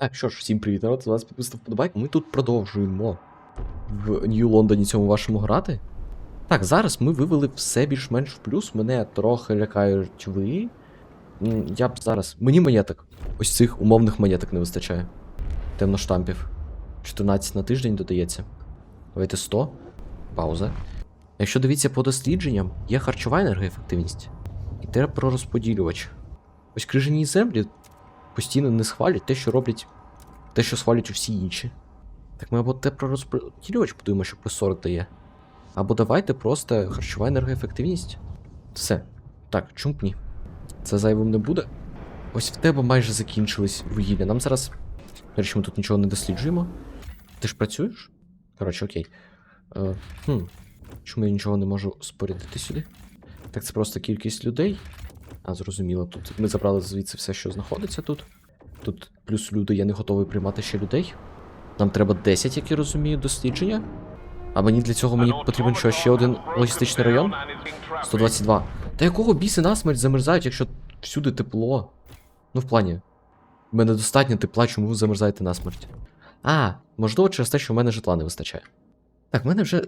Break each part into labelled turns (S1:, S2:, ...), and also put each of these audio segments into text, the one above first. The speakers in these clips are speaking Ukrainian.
S1: Так, що ж, всім привіт, народ, з вас підписав вподобайку. Ми тут продовжуємо в Нью-Лондоні цьому вашому грати. Так, зараз ми вивели все більш-менш в плюс. Мене трохи лякають ви. Я б зараз. Мені монеток. Ось цих умовних монеток не вистачає. Темноштампів. 14 на тиждень додається. Давайте 100. Пауза. Якщо дивіться по дослідженням, є харчова енергоефективність. І терпророзподілювач. Ось крижані землі постійно не схвалять те, що роблять. Те, що схвалять усі інші. Так ми або те теплорозподілювач будуємо, що плюс 40 дає. Або давайте просто харчова енергоефективність. Все. Так, чому б ні? Це зайвим не буде. Ось в тебе майже закінчились вугілля. Нам зараз. До речі, ми тут нічого не досліджуємо. Ти ж працюєш? Коротше, окей. Е, хм. Чому я нічого не можу спорядити сюди? Так, це просто кількість людей. А, зрозуміло, тут ми забрали звідси все, що знаходиться тут. Тут плюс люди, я не готовий приймати ще людей. Нам треба 10, як я розумію, дослідження. А мені для цього мені потрібен що, ще один логістичний район? 122. Та якого біси насмерть замерзають, якщо всюди тепло? Ну, в плані. В мене достатньо тепла, чому ви замерзаєте насмерть? А, можливо, через те, що в мене житла не вистачає. Так, в мене вже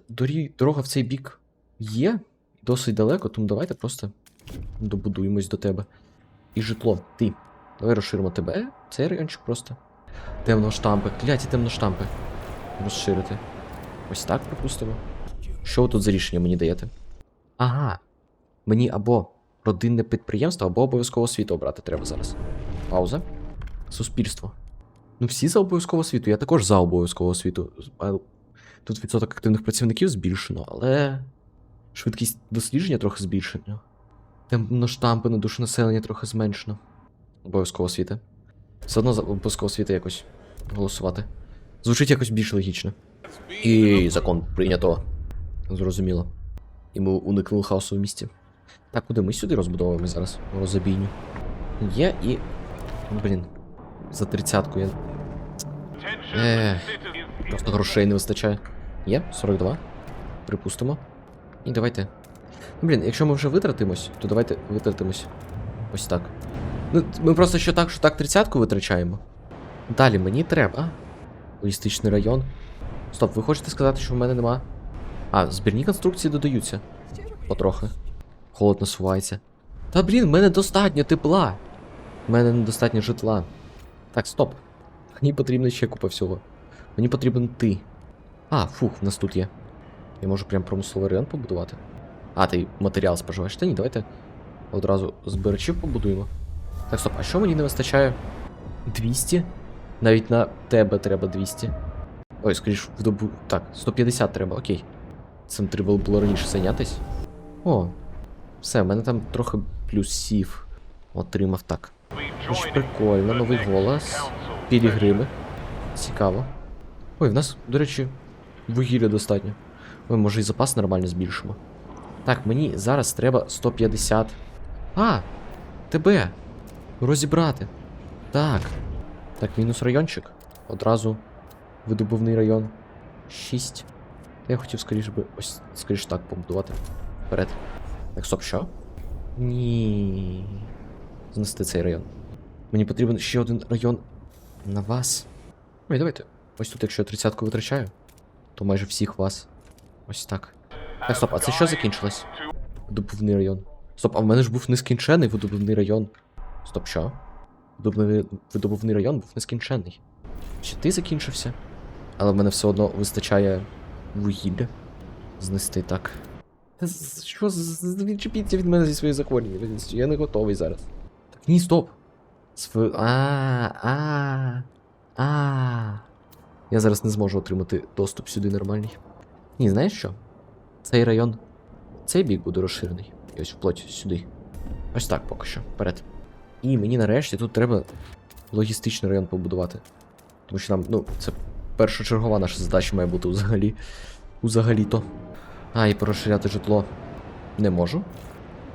S1: дорога в цей бік є, досить далеко, тому давайте просто добудуємось до тебе. І житло, ти. Давай розширимо тебе. Цей райончик просто. Темноштампи, кляті темноштампи. Розширити. Ось так припустимо. Що ви тут за рішення мені даєте? Ага. Мені або родинне підприємство, або обов'язково освіту обрати треба зараз. Пауза. Суспільство. Ну, всі за обов'язкову освіту. Я також за обов'язкову освіту. Тут відсоток активних працівників збільшено, але. Швидкість дослідження трохи збільшено. Темноштампи на душу населення трохи зменшено. Обов'язково освіта. Все одно за обов'язково освіта якось голосувати. Звучить якось більш логічно. І закон прийнято. Зрозуміло. І ми уникнули хаосу в місті. Так, куди ми сюди розбудовуємо зараз? Розобійню. Є і. Блін. За тридцятку я. Ех, просто грошей не вистачає. Є, 42. Припустимо. І давайте. Ну, блін, якщо ми вже витратимось, то давайте витратимось. Ось так. Ну, ми просто що так, що так тридцятку витрачаємо. Далі мені треба. Логістичний район. Стоп, ви хочете сказати, що в мене нема. А, збірні конструкції додаються. Потрохи. Холод насувається. Та блін, в мене достатньо тепла. В мене недостатньо житла. Так, стоп. Мені потрібно ще купа всього. Мені потрібен ти. А, фух, в нас тут є. Я можу прям промисловий район побудувати. А, ти матеріал споживаєш. Та ні, давайте одразу збирачів побудуємо. Так, стоп, а що мені не вистачає? 200? Навіть на тебе треба 200. Ой, скоріш, в добу. Так, 150 треба, окей. Цим треба було раніше зайнятись. О, все, в мене там трохи плюсів отримав так. Ось прикольно, новий голос. Пілігрими. Цікаво. Ой, в нас, до речі, вугілля достатньо. Ой, може і запас нормально збільшимо. Так, мені зараз треба 150. А! Тебе! Розібрати. Так. Так, мінус райончик. Одразу видобувний район. 6. Я хотів скоріше би ось скоріше так побудувати. Вперед. Так, стоп, що? Ні. Знести цей район. Мені потрібен ще один район на вас. Ой, давайте. Ось тут, якщо я тридцятку витрачаю, то майже всіх вас. Ось так. Так, стоп, а це що закінчилось? Видобувний район. Стоп, а в мене ж був нескінчений видобувний район. Стоп, що? Видобувний, видобувний район був нескінчений. Чи ти закінчився? Але в мене все одно вистачає вугілля. Знести так. Що відчепіться від мене зі своєю захворюванням? Я не готовий зараз. Так ні, стоп. Св... А, а, а. Я зараз не зможу отримати доступ сюди нормальний. Ні, знаєш що? Цей район. Цей бік буде розширений. І ось вплоть сюди. Ось так поки що. Вперед. І мені нарешті тут треба логістичний район побудувати. Тому що нам, ну, це першочергова наша задача має бути взагалі. Взагалі-то. А, і порозширяти житло не можу.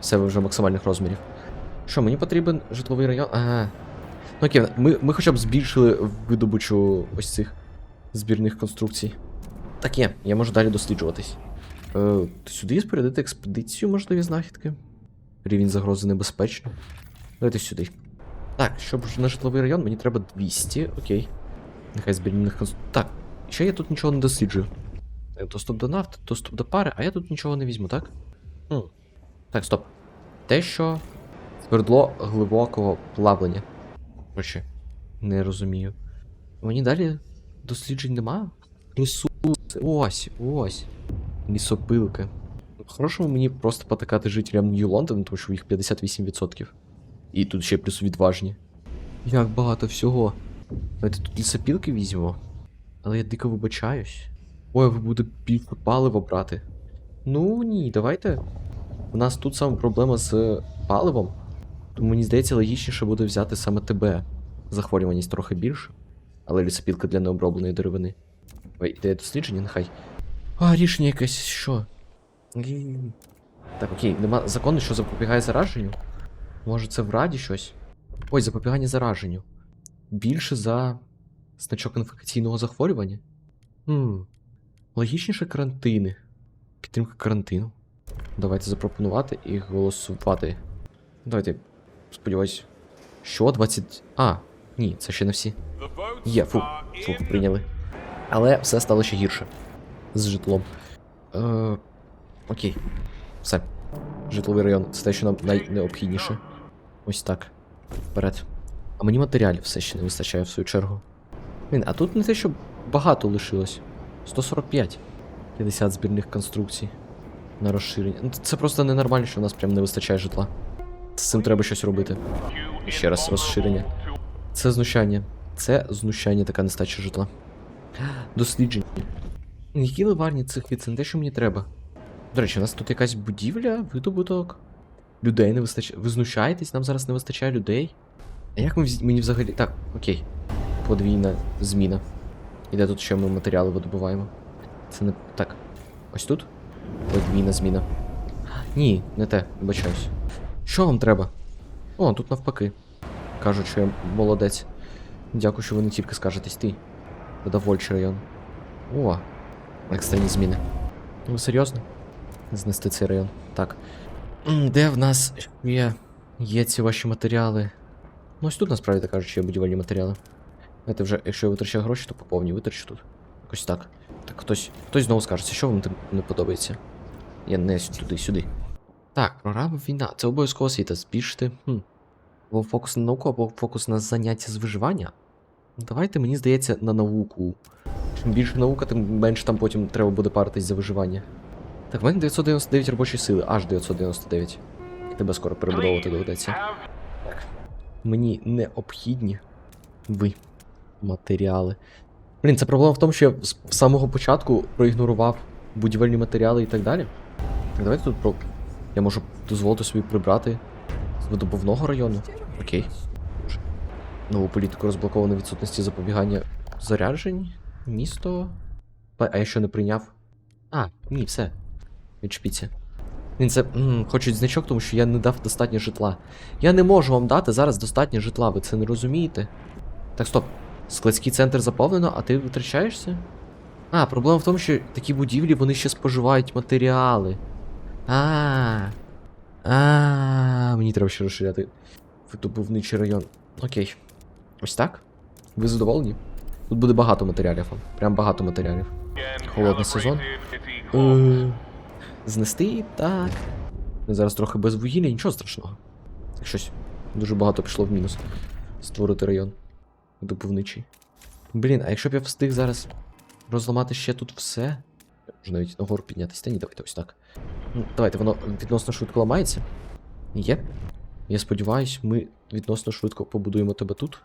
S1: Все вже максимальних розмірів. Що, мені потрібен житловий район? Ага. Ну окей, ми, ми хоча б збільшили видобучу ось цих збірних конструкцій. Так є, я можу далі досліджуватись. Е, сюди спорядити експедицію, можливі знахідки. Рівень загрози небезпечно. Давайте сюди. Так, щоб на житловий район, мені треба 200, окей. Нехай збірних конс... Так, ще я тут нічого не досліджую. Доступ до нафти, доступ до пари, а я тут нічого не візьму, так? Хм. Так, стоп. Те, що свердло глибокого плавлення. Короче, не розумію. Мені далі досліджень нема? Ресурси. Ось, ось. Лісопилки. По-хорошому мені просто потакати жителям Нью-Лондона, тому що їх 58%. І тут ще плюс відважні. Як багато всього. Давайте тут лісопілки візьмемо. Але я дико вибачаюсь. Ой, ви буде більше паливо брати. Ну ні, давайте. У нас тут саме проблема з паливом. Тому мені здається, логічніше буде взяти саме тебе. Захворюваність трохи більше. Але лісопілка для необробленої деревини. Ой, ідея дослідження, нехай. А, рішення якесь що? Так, окей, нема закону, що запобігає зараженню. Може це в раді щось? Ой, запобігання зараженню. Більше за значок інфекційного захворювання? Хм. Логічніше карантини. Підтримка карантину. Давайте запропонувати і голосувати. Давайте. Сподіваюсь. Що? 20. А, ні, це ще не всі. Є, фу, фу, прийняли. Але все стало ще гірше. З житлом. Е, окей. Все. Житловий район. Це те, що нам найнеобхідніше. Ось так. Вперед. А мені матеріалів все ще не вистачає в свою чергу. Блін, а тут не те, що багато лишилось. 145. 50 збірних конструкцій. На розширення. Ну, це просто ненормально, що в нас прям не вистачає житла. З цим треба щось робити. І ще раз розширення. Це знущання. Це знущання, така нестача житла. Дослідження. Які ливарні цих від це не те, що мені треба. До речі, у нас тут якась будівля, видобуток. Людей не вистачає. Ви знущаєтесь, нам зараз не вистачає людей. А як ми вз- мені взагалі. Так, окей. Подвійна зміна. І де тут ще ми матеріали видобуваємо? Це не. Так. Ось тут? Подвійна зміна. Ні, не те, вибачаюсь. Що вам треба? О, тут навпаки. Кажуть, що я молодець. Дякую, що ви не тільки скажетесь ти. Видовольчий район. О, екстрені зміни. Ну, серйозно? Знести цей район. Так. Де в нас є, є ці ваші матеріали? Ну, ось тут насправді так кажуть, що є будівельні матеріали. Знаєте, вже, якщо я витрачаю гроші, то поповні витрачу тут. Якось так. Так, хтось, хтось знову скажеться, що вам не подобається. Я не туди, сюди. Так, програма війна. Це обов'язково освіта. Збільшити. Хм. Або фокус на науку, або фокус на заняття з виживання. Давайте, мені здається, на науку. Більше наука, тим менше там потім треба буде паритись за виживання. Так, в мене 999 робочої сили, аж 999. Тебе скоро перебудовувати доведеться. Мені необхідні ви матеріали. Блін, це проблема в тому, що я з самого початку проігнорував будівельні матеріали і так далі. Так, давайте тут про. Я можу дозволити собі прибрати з видобувного району. Окей. Нову політику розблоковано відсутності запобігання заряджень. Місто. А я що не прийняв? А, ні, все. Відчепіться. Він це м, хочуть значок, тому що я не дав достатньо житла. Я не можу вам дати зараз достатньо житла, ви це не розумієте? Так, стоп. Складський центр заповнено, а ти витрачаєшся? А, проблема в тому, що такі будівлі вони ще споживають матеріали. А. А, мені треба ще розширяти видобувничий район. Окей. Ось так. Ви задоволені? Тут буде багато матеріалів. Прям багато матеріалів.
S2: Холодний сезон.
S1: Е, Знести так. Зараз трохи без вугілля, нічого страшного. Щось дуже багато пішло в мінус. Створити район. Видобувничий. Блін, а якщо б я встиг зараз розламати ще тут все. Можна навіть нагору піднятися. Та ні, давайте ось так. Ну, давайте, воно відносно швидко ламається. Є. Я сподіваюсь, ми відносно швидко побудуємо тебе тут.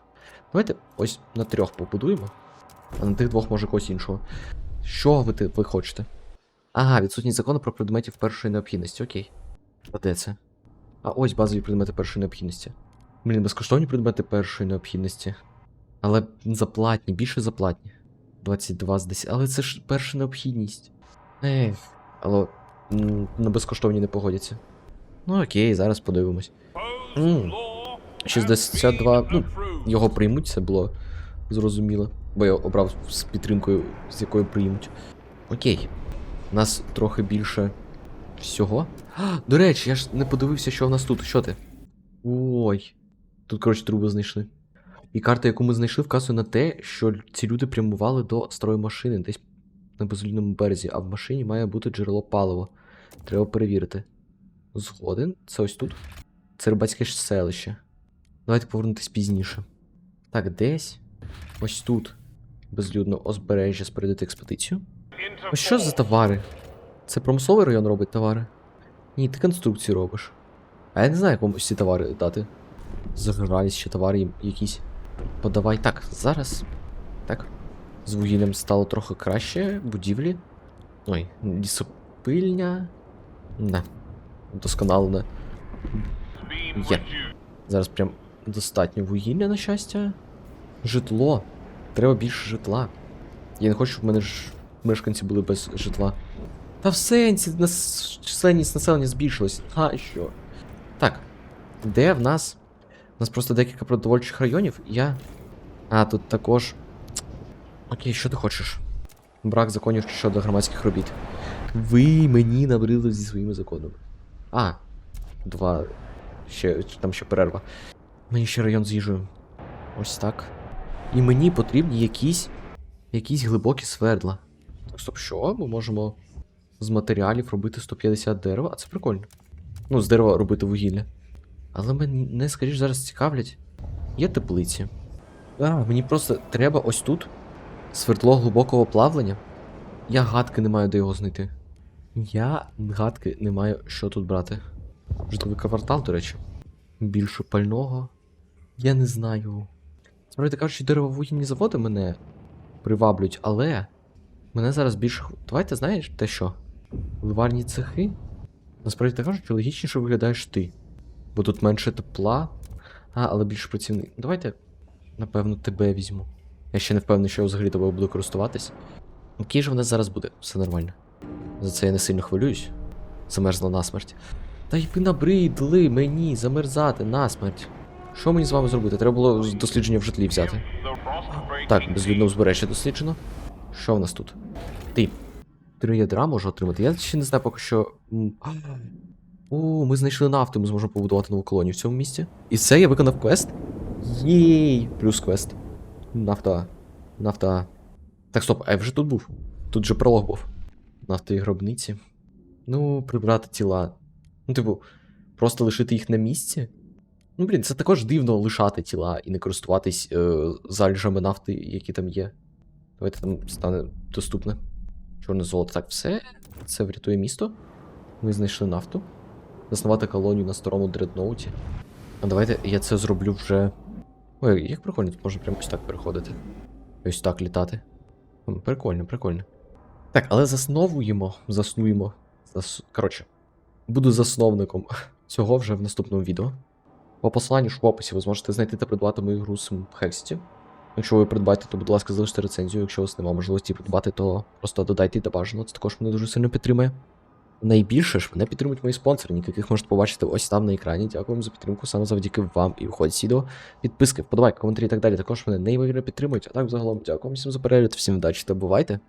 S1: Давайте ось на трьох побудуємо. А на тих двох може когось іншого. Що ви, ви хочете? Ага, відсутність закону про предметів першої необхідності, окей. А де це? А ось базові предмети першої необхідності. Блін, безкоштовні предмети першої необхідності. Але заплатні, більше заплатні. 22 з 10. Але це ж перша необхідність. Ех, але на безкоштовні не погодяться. Ну окей, зараз подивимось. М, 62, ну, Його приймуть, це було зрозуміло. Бо я обрав з підтримкою, з якою приймуть. Окей. У нас трохи більше всього. А, до речі, я ж не подивився, що в нас тут. Що ти? Ой. Тут, коротше, труби знайшли. І карта, яку ми знайшли, вказує на те, що ці люди прямували до старої машини десь на безлюдному березі, а в машині має бути джерело палива. Треба перевірити. Згоден. Це ось тут. Це рибацьке селище. Давайте повернутись пізніше. Так, десь. Ось тут. Безлюдно озбережжя спорядити експедицію. Ось що за товари? Це промисловий район робить товари? Ні, ти конструкції робиш. А я не знаю, вам ці товари дати. Загрались ще товари їм якісь. Подавай. Так, зараз. Так. З вугіллям стало трохи краще. Будівлі. Ой, лісопильня. Да. Досконалена. Є. Зараз прям достатньо вугілля, на щастя. Житло. Треба більше житла. Я не хочу, щоб в мене ж мешканці були без житла. Та в сенсі нас... численність населення збільшилась. А що? Так. Де в нас? У нас просто декілька продовольчих районів. і Я. А, тут також. Окей, що ти хочеш? Брак законів щодо громадських робіт. Ви мені набрили зі своїми законами. А, два. Ще там ще перерва. Мені ще район з. Ось так. І мені потрібні якісь. якісь глибокі свердла. Так, стоп, що? Ми можемо з матеріалів робити 150 дерева, а це прикольно. Ну, з дерева робити вугілля. Але мене, скоріш, зараз цікавлять. Є теплиці. А, мені просто треба ось тут свердло глибокого плавлення. Я гадки не маю де його знайти. Я гадки не маю, що тут брати. Житловий квартал, до речі. Більше пального. Я не знаю. Справді кажучи, деревовугільні заводи мене приваблюють, але мене зараз більше. Давайте знаєш те що? Ливарні цехи? Насправді так кажучи, логічніше виглядаєш ти. Бо тут менше тепла, а, але більше працівник. Давайте, напевно, тебе візьму. Я ще не впевнений, що я взагалі тобою буду користуватись. Який же в нас зараз буде? Все нормально. За це я не сильно хвилююсь. Замерзла насмерть. Та й ви набридли мені замерзати насмерть. Що мені з вами зробити? Треба було дослідження в житлі взяти. Так, безлюдно узбережжя досліджено. Що в нас тут? Ти. Три ядра можу отримати. Я ще не знаю поки що. О, ми знайшли нафту, ми зможемо побудувати нову колонію в цьому місці. І це я виконав квест. Єй! Плюс квест. Нафта. Нафта. Так, стоп, а я вже тут був. Тут же пролог був. Нафта гробниці. Ну, прибрати тіла. Ну, типу, просто лишити їх на місці. Ну, блін, це також дивно лишати тіла і не користуватись е, залежами нафти, які там є. Давайте там стане доступне. Чорне золото. Так, все. Це врятує місто. Ми знайшли нафту. Заснувати колонію на старому дредноуті. А давайте я це зроблю вже. Ой, як прикольно, тут можна прямо ось так переходити. Ось так літати. Прикольно, прикольно. Так, але засновуємо, заснуємо. Зас... Коротше, буду засновником цього вже в наступному відео. По посиланню ж в описі ви зможете знайти та придбати мою гру Hexity. Якщо ви придбаєте, то, будь ласка, залиште рецензію. Якщо у вас немає можливості придбати, то просто додайте та бажано. Це також мене дуже сильно підтримує. Найбільше ж мене підтримують мої спонсори, яких можете побачити ось там на екрані. Дякую вам за підтримку саме завдяки вам і виходить з відео. Підписки, вподобайки, коментарі і так далі. Також мене неймовірно підтримують. А так загалом дякую всім за перегляд, всім вдачі та бувайте.